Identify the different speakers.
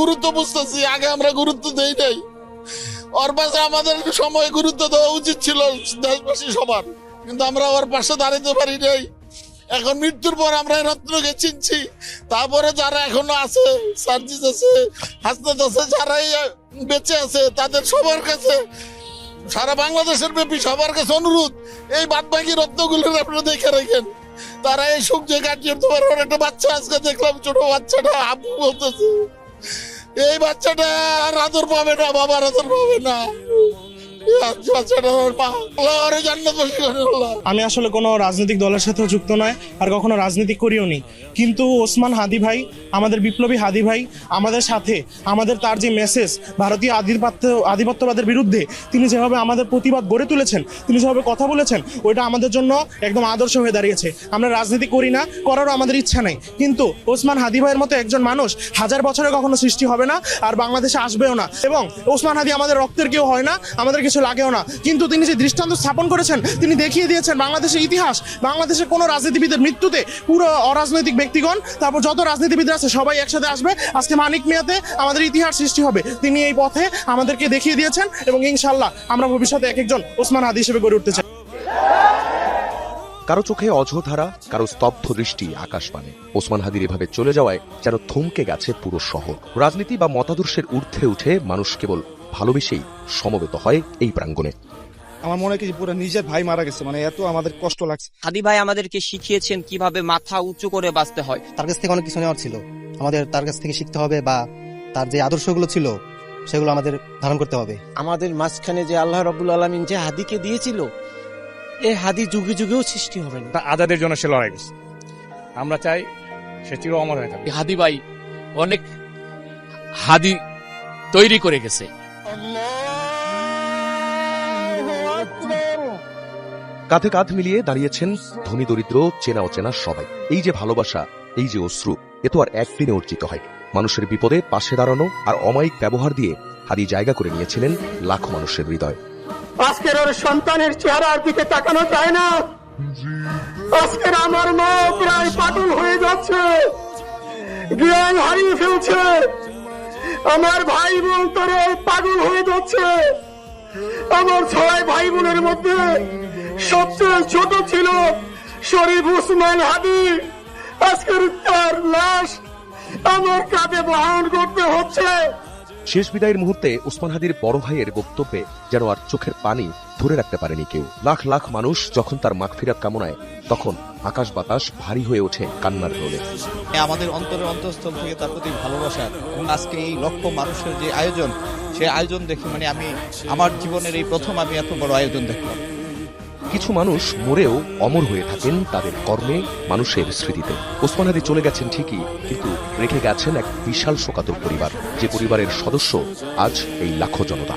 Speaker 1: গুরুত্ব বুঝতেছি, আগে আমরা গুরুত্ব দেই নাই। ওর পাশে আমাদের সময় গুরুত্ব দেওয়া উচিত ছিল দেশবাসী সবার। কিন্তু আমরা ওর পাশে দাঁড়াতে পারি নাই। এখন মৃত্যুর পর আমরা রত্নকে চিনছি। তারপরে যারা এখনও আছে, সার্জিস আছে, হাসনাত আছে, যারাই বেঁচে আছে, তাদের সবার কাছে, সারা বাংলাদেশের ব্যাপী সবার কাছে অনুরোধ, এই বাদ বাকি রত্নগুলো আপনারা দেখে রাখেন। তারা এই সুখ যে কাটিয়ে না। একটা বাচ্চা আজকে দেখলাম ছোট বাচ্চাটা আবু বলতেছে। এই বাচ্চাটা আর আদর পাবে না বাবার আদর পাবে না।
Speaker 2: আমি আসলে কোনো রাজনৈতিক দলের সাথেও যুক্ত নয়, আর কখনো রাজনীতি করিও নি। কিন্তু ওসমান হাদি ভাই, আমাদের বিপ্লবী হাদি ভাই, আমাদের সাথে, আমাদের তার যে মেসেজ ভারতীয় আধিপত্য, আধিপত্যবাদের বিরুদ্ধে, তিনি যেভাবে আমাদের প্রতিবাদ গড়ে তুলেছেন, তিনি যেভাবে কথা বলেছেন, ওইটা আমাদের জন্য একদম আদর্শ হয়ে দাঁড়িয়েছে। আমরা রাজনীতি করি না, করারও আমাদের ইচ্ছা নেই। কিন্তু ওসমান হাদি ভাইয়ের মতো একজন মানুষ হাজার বছরে কখনো সৃষ্টি হবে না, আর বাংলাদেশে আসবেও না। এবং ওসমান হাদি আমাদের রক্তের কেউ হয় না আমাদের কিছু লাগেও না। কিন্তু তিনি যে দৃষ্টান্ত স্থাপন করেছেন, তিনি দেখিয়ে দিয়েছেন বাংলাদেশের ইতিহাস, বাংলাদেশের কোনো রাজনীতিবিদের মৃত্যুতে পুরো অরাজনৈতিক ব্যক্তিগণ, তারপর যত রাজনীতিবিদ আছে, সবাই একসাথে আসবে। আজকে মানিক মিয়াতে আমাদের ইতিহাস সৃষ্টি হবে। তিনি এই পথে আমাদেরকে দেখিয়ে দিয়েছেন এবং ইনশাল্লাহ আমরা ভবিষ্যতে এক একজন ওসমান হাদি হিসেবে গড়ে উঠতে চাই।
Speaker 3: কারও চোখে অঝধারা কারও স্তব্ধ দৃষ্টি আকাশবাণী ওসমান হাদির এভাবে চলে যাওয়ায় যেন থমকে গেছে পুরো শহর। রাজনীতি বা মতাদর্শের ঊর্ধ্বে উঠে মানুষ কেবল ভালোবেসেই সমবেত হয় এই প্রাঙ্গণে।
Speaker 4: আমার মনে হয় কি পুরো নিজের ভাই মারা গেছে মানে এত আমাদের কষ্ট লাগছে।
Speaker 5: হাদি ভাই আমাদেরকে শিখিয়েছেন কীভাবে মাথা উঁচু করে বাঁচতে হয়।
Speaker 6: তার কাছ থেকে অনেক কিছু নেওয়ার ছিল। আমাদের তার কাছ থেকে শিখতে হবে বা তার যে আদর্শগুলো ছিল সেগুলো আমাদের ধারণ করতে হবে।
Speaker 7: আমাদের মাঝখানে যে আল্লাহ রবুল আলমিন যে হাদিকে দিয়েছিল এই হাদি যুগে যুগেও সৃষ্টি হবে না।
Speaker 8: আজাদের জন্য সে লড়াই করছে। আমরা চাই সে চির অমর হয়ে থাকবে
Speaker 9: হাদি ভাই অনেক হাদি তৈরি করে গেছে।
Speaker 3: কাঁধে কাঁধ মিলিয়ে দাঁড়িয়েছেন ধনী দরিদ্র, চেনা অচেনা সবাই। এই যে ভালোবাসা, এই যে অশ্রু, এ তো আর একদিনে অর্জিত হয়। মানুষের বিপদে পাশে দাঁড়ানো আর অমায়িক ব্যবহার দিয়ে হাদি জায়গা করে নিয়েছিলেন লাখো মানুষের হৃদয়।
Speaker 1: আজকের ওর সন্তানের চেহারার দিকে তাকানো যায় না। আজকের আমার মা প্রায় পাগল হয়ে যাচ্ছে। জ্ঞান হারিয়ে ফেলছে। আমার ভাই বোন তারা পাগল হয়ে যাচ্ছে। আমার ছয় ভাই বোনের মধ্যে সবচেয়ে ছোট ছিল শরীফ উসমান হাবি আজকের তার লাশ আমার কাঁধে বহন করতে হচ্ছে।
Speaker 3: শেষ বিদায়ের মুহূর্তে ওসমান হাদির বড় ভাইয়ের বক্তব্যে যেন আর চোখের পানি ধরে রাখতে পারেনি কেউ। লাখ লাখ মানুষ যখন তার মাগফিরাত কামনায়, তখন আকাশ বাতাস ভারী হয়ে ওঠে কান্নার রোলে।
Speaker 4: আমাদের অন্তরের অন্তঃস্থল থেকে তার প্রতি ভালোবাসা আজকে এই লক্ষ মানুষের যে আয়োজন, সে আয়োজন দেখে মানে আমি আমার জীবনের এই প্রথম আমি এত বড় আয়োজন দেখলাম।
Speaker 3: কিছু মানুষ মরেও অমর হয়ে থাকেন তাদের কর্মে, মানুষের স্মৃতিতে। ওসমান হাদি চলে গেছেন ঠিকই, কিন্তু রেখে গেছেন এক বিশাল শোকাতর পরিবার। যে পরিবারের সদস্য আজ এই লাখো জনতা।